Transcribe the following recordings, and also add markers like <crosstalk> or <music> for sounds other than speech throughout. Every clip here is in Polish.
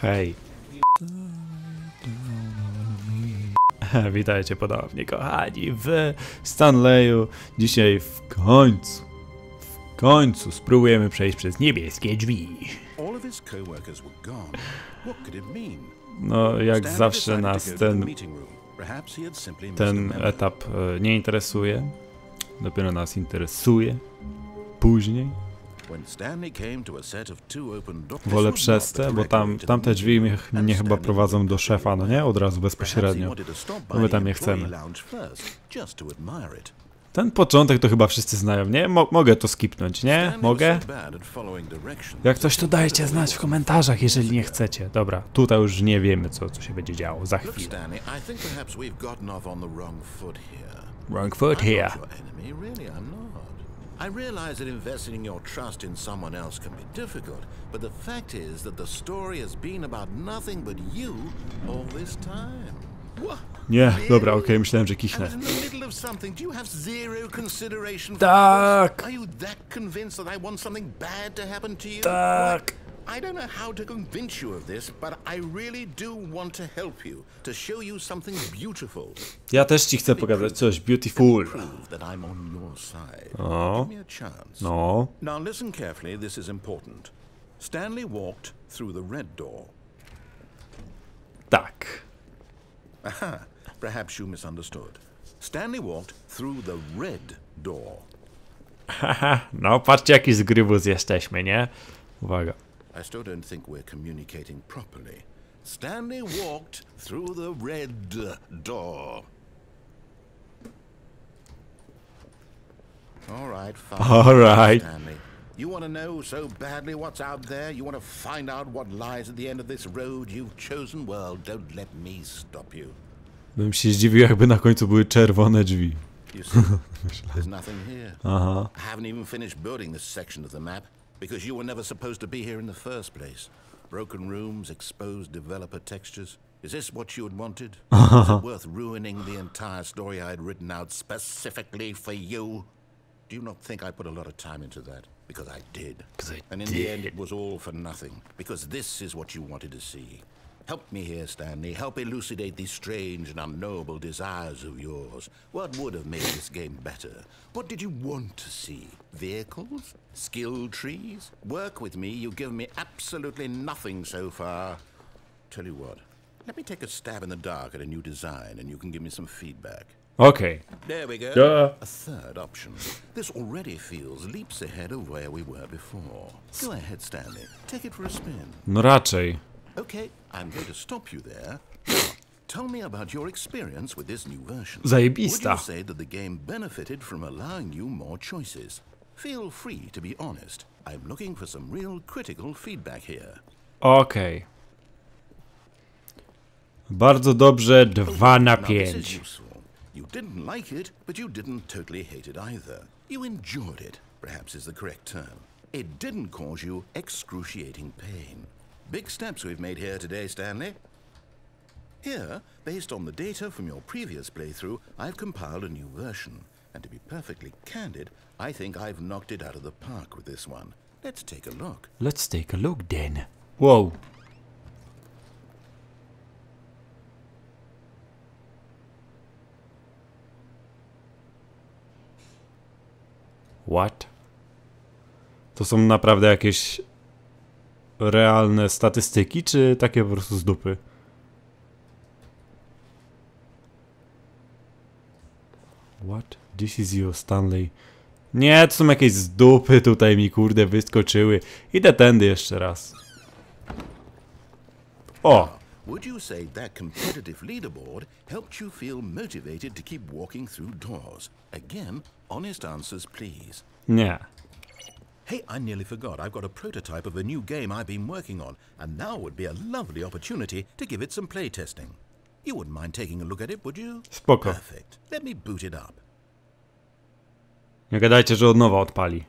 Hej. <laughs> Witajcie ponownie, kochani, w Stanleyu. Dzisiaj w końcu, w końcu spróbujemy przejść przez niebieskie drzwi. No, jak zawsze nas ten, ten etap e, nie interesuje. Dopiero nas interesuje. Później. Wolę przez te, bo tam, tamte drzwi mnie, mnie chyba prowadzą do szefa, no nie? Od razu, bezpośrednio. by my tam nie chcemy. Ten początek to chyba wszyscy znają, nie? Mo mogę to skipnąć, nie? Mogę? Jak coś to dajcie znać w komentarzach, jeżeli nie chcecie. Dobra, tutaj już nie wiemy, co, co się będzie działo za chwilę. Wrong foot here. I realize that investing your trust in someone else can be difficult, but the fact is that the story has been about nothing but you all this time. Nie, dobra, okej, okay, myślałem, że kichnę. Tak. Tak. I don't know how to convince you of this, but I really do want to help you, to show you something beautiful. Ja też ci chcę pokazać coś beautiful. Prove that I'm on your side. O. Give me a chance. No, Now listen carefully, this is important. Stanley walked through the red door. tak. Aha, perhaps you misunderstood. Stanley walked through the red door. Haha, <laughs> no patrzcie jaki zgrybus jesteśmy, nie? Uwaga. I still don't think we're communicating properly. Stanley walked through the red door. All right, fine. <laughs> All right. Stanley. You want to know so badly what's out there? You want to find out what lies at the end of this road you've chosen? Well, don't let me stop you. Bym się zdziwił, jakby na końcu były czerwone drzwi. You see, <laughs> there's nothing here. Aha. I haven't even finished building this section of the map because you were never supposed to be here in the first place. Broken rooms, exposed developer textures. Is this what you had wanted? <laughs> Is it worth ruining the entire story I had written out specifically for you? Do you not think I put a lot of time into that? Because I did. I and in the end, it was all for nothing. Because this is what you wanted to see. Help me here, Stanley. Help elucidate these strange and unknowable desires of yours. What would have made this game better? What did you want to see? Vehicles? Skill trees? Work with me. You've given me absolutely nothing so far. Tell you what, let me take a stab in the dark at a new design and you can give me some feedback. Okay. There we go. Duh. A third option. This already feels leaps ahead of where we were before. Go ahead, Stanley. Take it for a spin. No raczej. Okay, I'm going to stop you there. Tell me about your experience with this new version. Would you say that the game benefited from allowing you more choices? Feel free to be honest. I'm looking for some real critical feedback here. Okay. Bardzo dobrze, dwa na Now, this is pięć. useful. You didn't like it, but you didn't totally hate it either. You enjoyed it, perhaps is the correct term. It didn't cause you excruciating pain. Big steps we've made here today, Stanley. Here, based on the data from your previous playthrough, I've compiled a new version. And to be perfectly candid, I think I've knocked it out of the park with this one. Let's take a look. Let's take a look then. Whoa. What? To są naprawdę jakieś realne statystyki, czy takie po prostu z dupy? What? This is you, Stanley. Nie, to są jakieś z dupy tutaj mi kurde wyskoczyły. Idę tędy jeszcze raz. O! Would you say that competitive leaderboard helped you feel motivated to keep walking through doors? Again, honest answers, please. Nie. Hey, I nearly forgot. I've got a prototype of a new game I've been working on, and now would be a lovely opportunity to give it some playtesting. You wouldn't mind taking a look at it, would you? Spoko. Perfect. Let me boot it up. Nie gadajcie, że od nowa odpali.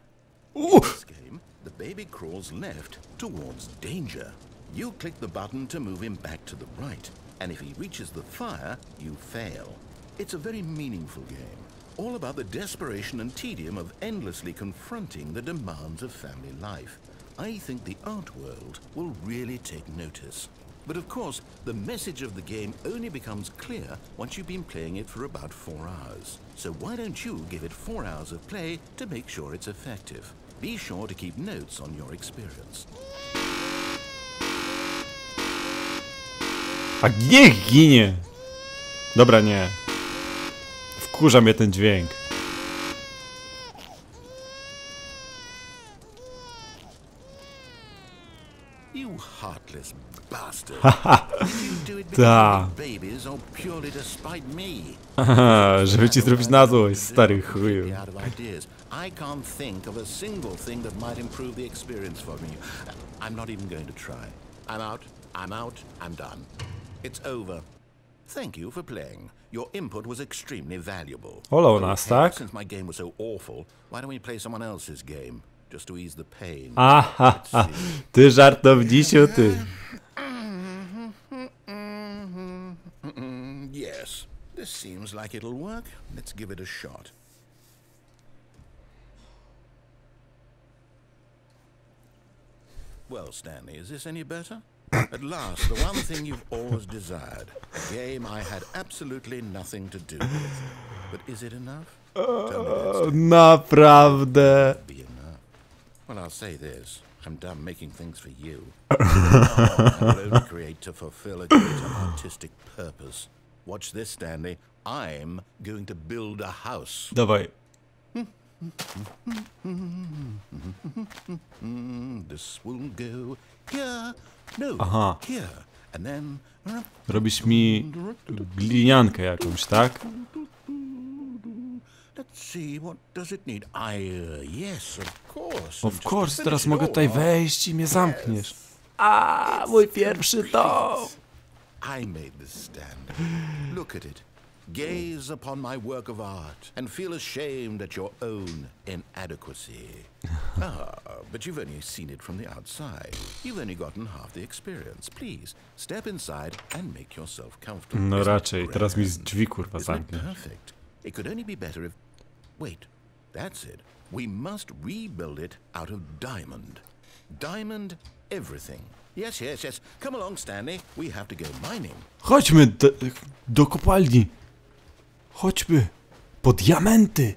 This game, the baby crawls left towards danger. You click the button to move him back to the right, and if he reaches the fire, you fail. It's a very meaningful game, all about the desperation and tedium of endlessly confronting the demands of family life. I think the art world will really take notice. But of course, the message of the game only becomes clear once you've been playing it for about four hours. So why don't you give it four hours of play to make sure it's effective? Be sure to keep notes on your experience. A niech ginie! Dobra, nie. Wkurza mnie ten dźwięk. Haha, żeby ci zrobić na złość, stary chuju. I can't think of a single thing that might improve the experience for me. I'm not even going to try. I'm out. I'm out. I'm done. It's over. Thank you for playing. Your input was extremely valuable. Oh, nas. Since my game was so awful, why don't we play someone else's game? Just to ease the pain. Aha, Let's see. ty żartownisiu, ty. Mm, yes, this seems like it'll work. Let's give it a shot. Well, Stanley, is this any better? At last, the one thing you've always desired. A game I had absolutely nothing to do with. But is it enough? That, Naprawdę. Well, I'll say this. I'm done making things for you. <laughs> I will only create to fulfill a greater artistic purpose. Watch this, Stanley. I'm going to build a house. Dawaj. Mm, this will go here. No, Aha. here. And then... Robisz mi gliniankę jakąś, tak? Let's see, what does it need? I, uh, yes, of course. Teraz mogę tutaj wejść i mnie zamkniesz. A, mój pierwszy dom. I made this stand. Look at it. Gaze upon my work of art and feel ashamed at your own inadequacy. <laughs> ah, but you've only seen it from the outside. You've only gotten half the experience. Please, step inside and make yourself comfortable. No raczej, teraz mi drzwi kurwa it perfect? It could only be better if... Wait, that's it. We must rebuild it out of diamond. Diamond everything. Yes, yes, yes. Come along, Stanley. We have to go mining. Chodźmy do, do kopalni. Chodźmy. Po diamenty.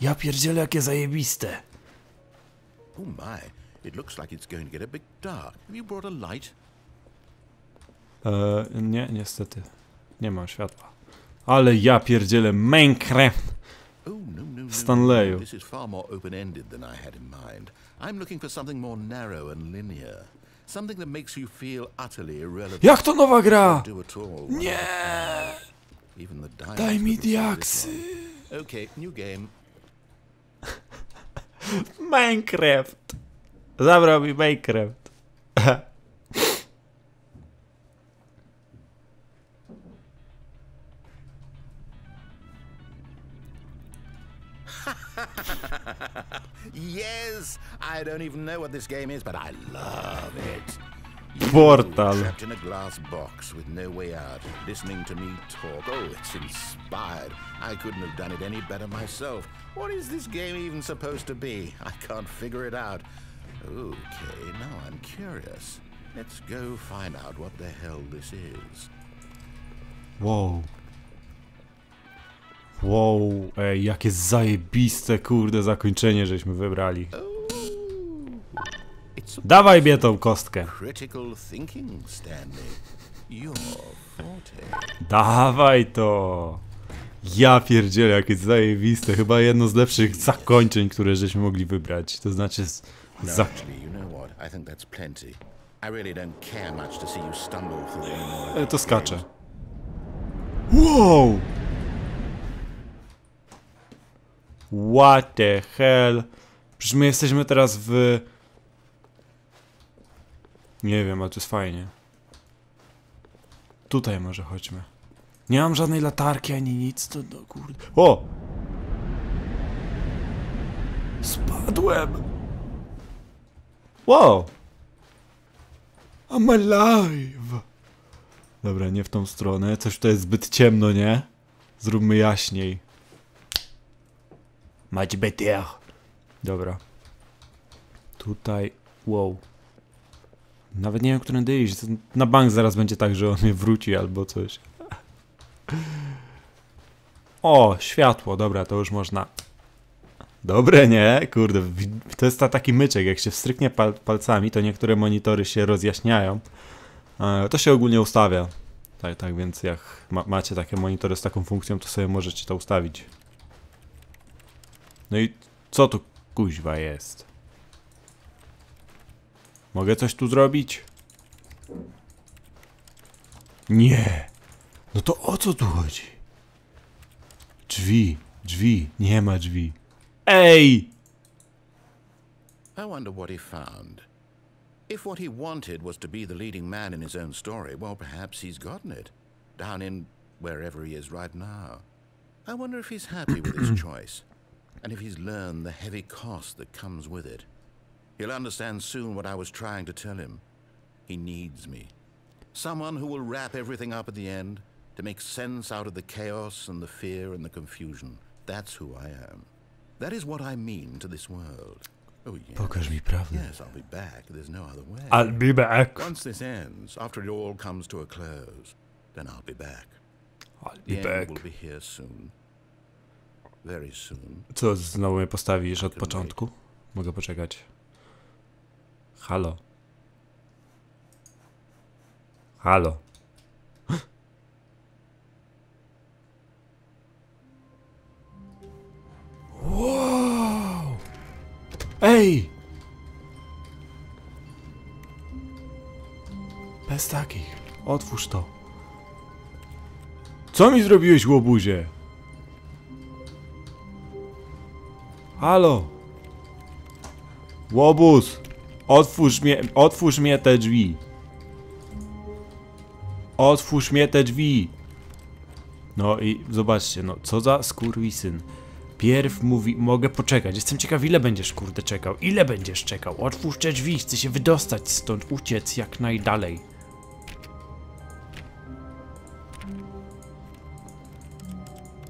Ja pierdzielę jakie zajebiste. Oh my, it looks like it's going to get a bit dark. Have you brought a light? E, nie, niestety. Nie mam światła. Ale ja pierdzielę Minecraft. Oh, no, no, no. Stanleyu. This is far more open-ended than I had in mind. I'm looking for something more narrow and linear. Something that makes you feel utterly irrelevant. Jak to nowa gra? Nie. Even the diamonds Daj mi couldn't solve this diaksy. one. Okay, new game. Minecraft. Zabrał mi Minecraft. <laughs> Yes, I don't even know what this game is, but I love it. Portal. Trapped in a glass box with no way out, listening to me talk. Oh, it's inspired. I couldn't have done it any better myself. What is this game even supposed to be? I can't figure it out. Okay, now I'm curious. Let's go find out what the hell this is. Wow. Wow, ej, jakie zajebiste, kurde, zakończenie żeśmy wybrali. Oh, Dawaj mnie tą kostkę. Dawaj to. Ja pierdzielę, jakie zajebiste. Chyba jedno z lepszych zakończeń, które żeśmy mogli wybrać. To znaczy... z- No, Za... E, to skacze. Wow! What the hell? Przecież my jesteśmy teraz w... Nie wiem, ale to jest fajnie. Tutaj może chodźmy. Nie mam żadnej latarki ani nic, to no kurde... O! Spadłem! Wow! I'm alive! Dobra, nie w tą stronę. Coś tutaj jest zbyt ciemno, nie? Zróbmy jaśniej. Mać beter. Dobra. Tutaj Wow. Nawet nie wiem, którędy iść. Na bank zaraz będzie tak, że on mnie wróci albo coś. O, światło, dobra, to już można. Dobre, nie? Kurde, to jest ta, taki myczek, jak się wstryknie pal palcami, to niektóre monitory się rozjaśniają. E, To się ogólnie ustawia. Tak, tak, więc jak ma macie takie monitory z taką funkcją, to sobie możecie to ustawić. No i co tu kuźwa jest? Mogę coś tu zrobić? Nie. No to o co tu chodzi? Drzwi, drzwi, nie ma drzwi. Ej! I wonder what he found. If what he wanted was to be the leading man in his own story, well, perhaps he's gotten it. Down in wherever he is right now. I wonder if he's happy with his <clears throat> choice, and if he's learned the heavy cost that comes with it. He'll understand soon what I was trying to tell him. He needs me. Someone who will wrap everything up at the end, to make sense out of the chaos and the fear and the confusion. That's who I am. That is what I mean to this world. Oh, yes. Pokaż mi prawdę. Yes, I'll be back. There's no other way. I'll be back. Once this ends, after it all comes to a close, then I'll be back. I'll The be end back. will be here soon. Very soon. Co, znowu mnie postawisz od początku? Mogę poczekać. Halo. Halo. Wow! Ej! Bez takich. Otwórz to. Co mi zrobiłeś, łobuzie? Halo! Łobuz! Otwórz mnie, otwórz mnie te drzwi. Otwórz mnie te drzwi. No i zobaczcie, no co za skurwisyn. Pierw mówi, mogę poczekać. Jestem ciekaw, ile będziesz kurde czekał. Ile będziesz czekał? Otwórz te drzwi, chcę się wydostać stąd, uciec jak najdalej.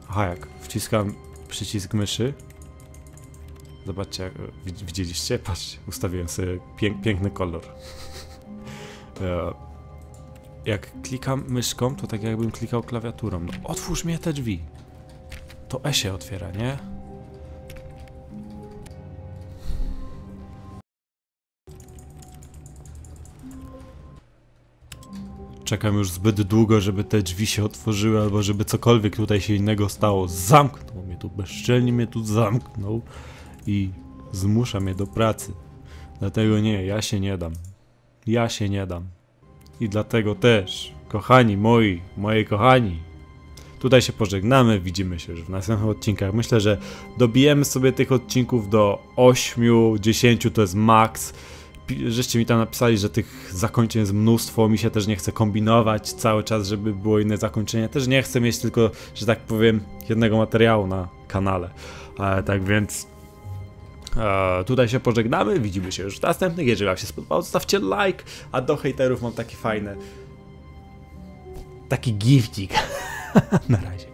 Aha, jak wciskam przycisk myszy, Zobaczcie, jak, widz- widzieliście? Patrzcie, ustawiłem sobie pięk, piękny kolor. E, jak klikam myszką, to tak jakbym klikał klawiaturą. No, otwórz mnie te drzwi. To E się otwiera, nie? Czekam już zbyt długo, żeby te drzwi się otworzyły, albo żeby cokolwiek tutaj się innego stało. Zamknął mnie tu, bezczelnie mnie tu zamknął i zmusza mnie do pracy. Dlatego nie, ja się nie dam. Ja się nie dam. I dlatego też, kochani moi, moi kochani, tutaj się pożegnamy, widzimy się już w następnych odcinkach. Myślę, że dobijemy sobie tych odcinków do 8, 10 to jest maks. Żeście mi tam napisali, że tych zakończeń jest mnóstwo, mi się też nie chce kombinować cały czas, żeby było inne zakończenie. Też nie chcę mieć tylko, że tak powiem, jednego materiału na kanale. E, tak więc E, tutaj się pożegnamy, widzimy się już w następnych. Jeżeli Wam się spodobało, zostawcie like, a do hejterów mam taki fajny taki giftik. <laughs> Na razie.